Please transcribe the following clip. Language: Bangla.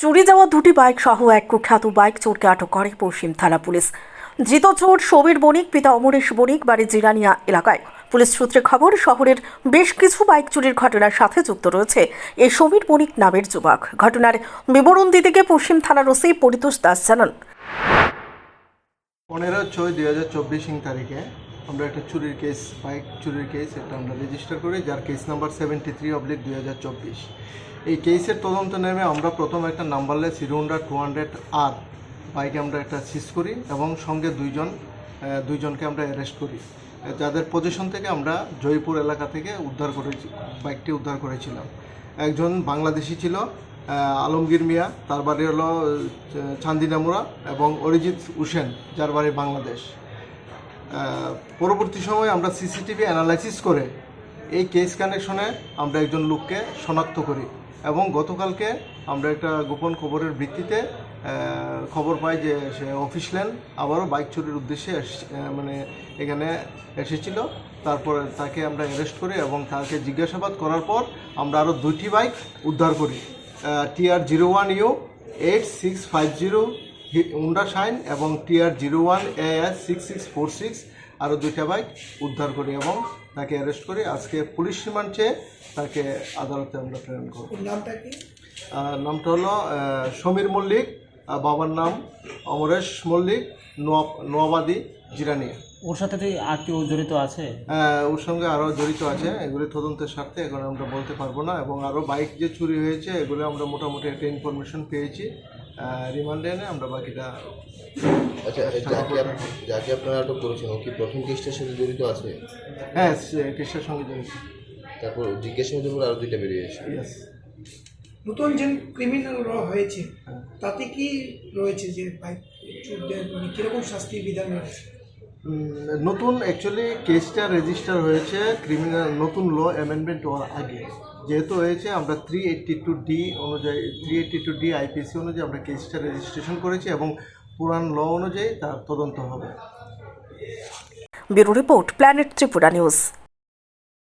চুরি যাওয়া দুটি বাইক সহ এক কুখ্যাত বাইক চোরকে আটক করে পশ্চিম থানা পুলিশ। ধৃত চোর সমীর বণিক, পিতা অমরেশ বণিক, বাড়ি জিরানিয়া এলাকায়। পুলিশ সূত্রে খবর, শহরের বেশ কিছু বাইক চুরির ঘটনার সাথে যুক্ত রয়েছে এই সমীর বণিক নামের যুবক। ঘটনার বিবরণ দিতে গিয়ে পশ্চিম থানার ওসি পরিতোষ দাস জানান। পনেরো ছয় দুই হাজার চব্বিশ তারিখে আমরা একটা চুরির কেস বাইক চুরির কেস এটা আমরা রেজিস্টার করি, যার case number seventy three oblique দুই হাজার চব্বিশ। এই কেসের তদন্ত নেমে আমরা প্রথম একটা numberless Hero Honda two hundred আর বাইকে আমরা একটা সিজ করি এবং সঙ্গে দুইজন দুইজনকে আমরা অ্যারেস্ট করি। যাদের পজিশন থেকে আমরা জয়পুর এলাকা থেকে উদ্ধার করেছি বাইকটি উদ্ধার করেছিলাম। একজন বাংলাদেশি ছিল আলমগীর মিয়া, তার বাড়ি হলো চান্দিনামুরা এবং অরিজিৎ হুসেন, যার বাড়ি বাংলাদেশ। পরবর্তী সময় আমরা সিসিটিভি অ্যানালাইসিস করে এই কেস কানেকশনে আমরা একজন লোককে শনাক্ত করি এবং গতকালকে আমরা একটা গোপন খবরের ভিত্তিতে খবর পাই যে সে অফিস ল্যান্ড আবারও বাইক চুরির উদ্দেশ্যে মানে এখানে এসেছিল। তারপরে তাকে আমরা অ্যারেস্ট করি এবং তাকে জিজ্ঞাসাবাদ করার পর আমরা আরও দুইটি বাইক উদ্ধার করি। TR zero one U eight six five zero Honda Shine এবং TR zero one A S six six four six আরও দুইটা বাইক উদ্ধার করি এবং তাকে অ্যারেস্ট করি। আজকে পুলিশ রিমান্ড চেয়ে তাকে আদালতে আমরা প্রেরণ করব। নামটা কি? নামটা হলো সমীর মল্লিক বাবার নাম অমরেশ মল্লিক নোয়া নোয়াবাদী জিরানিয়া ওর সাথে তো আর কেউ জড়িত আছে? আহ, ওর সঙ্গে আরও জড়িত আছে। এগুলি তদন্তের স্বার্থে এখন আমরা বলতে পারব না এবং আরও বাইক যে চুরি হয়েছে এগুলো আমরা মোটামুটি একটা ইনফরমেশন পেয়েছি। রিমান্ডে এনে আমরা বাকিটা আচ্ছা যাকে আপ- যাকে আপনারা আটক করেছেন ও কি প্রথম কেসটার সাথে জড়িত আছে? হ্যাঁ সে- কেসটার সঙ্গে জড়িত। তারপর জিজ্ঞাসাবাদের পর আরও দুইটা বেরিয়ে এসে ইয়েস নতুন যে ক্রিমিনাল র হয়েছে তাতে কি রয়েছে যে বাইক চোরদের মানে কীরকম শাস্তির বিধান রয়েছে? নতুন অ্যাকচুয়ালি কেসটা রেজিস্টার হয়েছে ক্রিমিনাল নতুন ল অ্যামেন্ডমেন্ট হওয়ার আগে। যেহেতু হয়েছে, আমরা থ্রি এইট্টি টু ডি অনুযায়ী three eighty two D IPC অনুযায়ী আমরা কেসটা রেজিস্ট্রেশন করেছি এবং পুরান ল অনুযায়ী তার তদন্ত হবে। Bureau report, planet Tripura news.